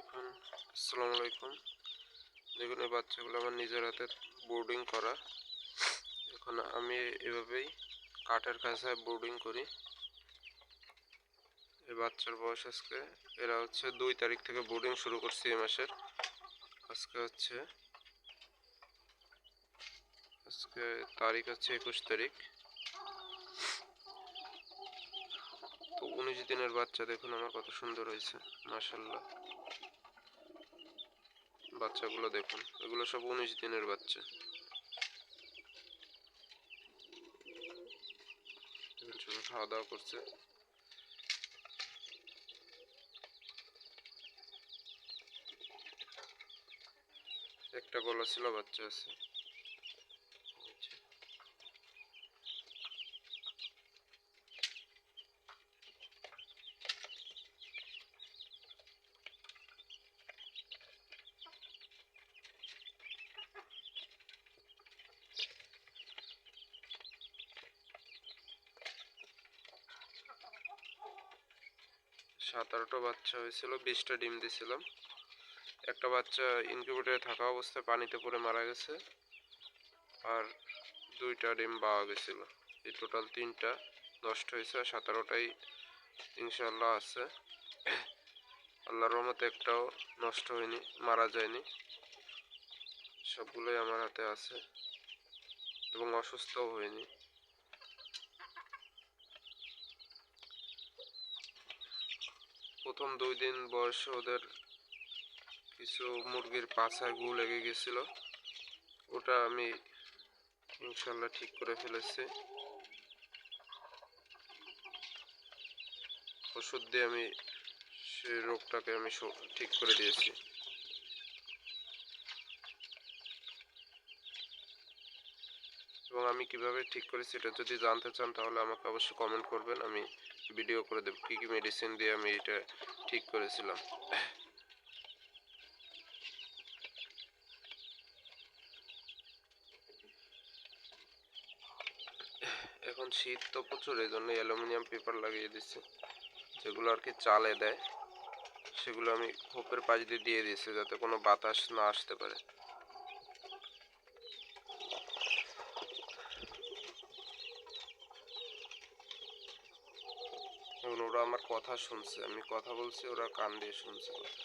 এখন আসসালামু আলাইকুম। দেখুন, এই বাচ্চাগুলো আমার নিজের হাতে বোর্ডিং করা। এখন আমি এভাবেই কাঠের কাছে বোর্ডিং করি। এই বাচ্চার বয়স আজকে, এরা হচ্ছে দুই তারিখ থেকে বোর্ডিং শুরু করছি এই মাসের। আজকে হচ্ছে, আজকে তারিখ হচ্ছে একুশ তারিখ। তো উনিশ দিনের বাচ্চা, দেখুন আমার কত সুন্দর হয়েছে মাশাল্লাহ বাচ্চাগুলো দেখুন। এগুলো সব উনিশ দিনের বাচ্চা। খাওয়া দাওয়া করছে। একটা গলা ছিল বাচ্চা আছে। আটটা বাচ্চা হয়েছিল, বিশটা ডিম দিয়েছিলাম একটা বাচ্চা ইনকিউবেটরে থাকা অবস্থায় পানিতে পড়ে মারা গেছে আর দুইটা ডিম পাওয়া গেছিল। এই টোটাল তিনটা নষ্ট হয়েছে আর সতেরোটাই ইনশাল্লাহ আছে। আল্লাহর রহমতে একটাও নষ্ট হয়নি, মারা যায়নি। সবগুলোই আমার হাতে আছে এবং অসুস্থও হয়নি। প্রথম দুই দিন বয়সে ওদের কিছু মুরগির পাছায় গু লেগে গেছিল। ওটা আমি ইনশাল্লাহ ঠিক করে ফেলেছি। ওষুধ দিয়ে আমি সেই রোগটাকে আমি স- ঠিক করে দিয়েছি। এবং আমি কীভাবে ঠিক করেছি এটা যদি জানতে চান তাহলে আমাকে অবশ্যই কমেন্ট করবেন। আমি ভিডিও করে দেব, কী কী মেডিসিন দিয়ে আমি এটা ঠিক করেছিলাম। এখন শীত তো প্রচুর এই জন্য অ্যালুমিনিয়াম পেপার লাগিয়ে দিচ্ছে, যেগুলো আর কি চালে দেয়, সেগুলো আমি খোপের পাশ দিয়ে দিয়ে দিয়েছি, যাতে কোনো বাতাস না আসতে পারে। এখন ওরা আমার কথা শুনছে আমি কথা বলছি ওরা কান দিয়ে শুনছে কথা।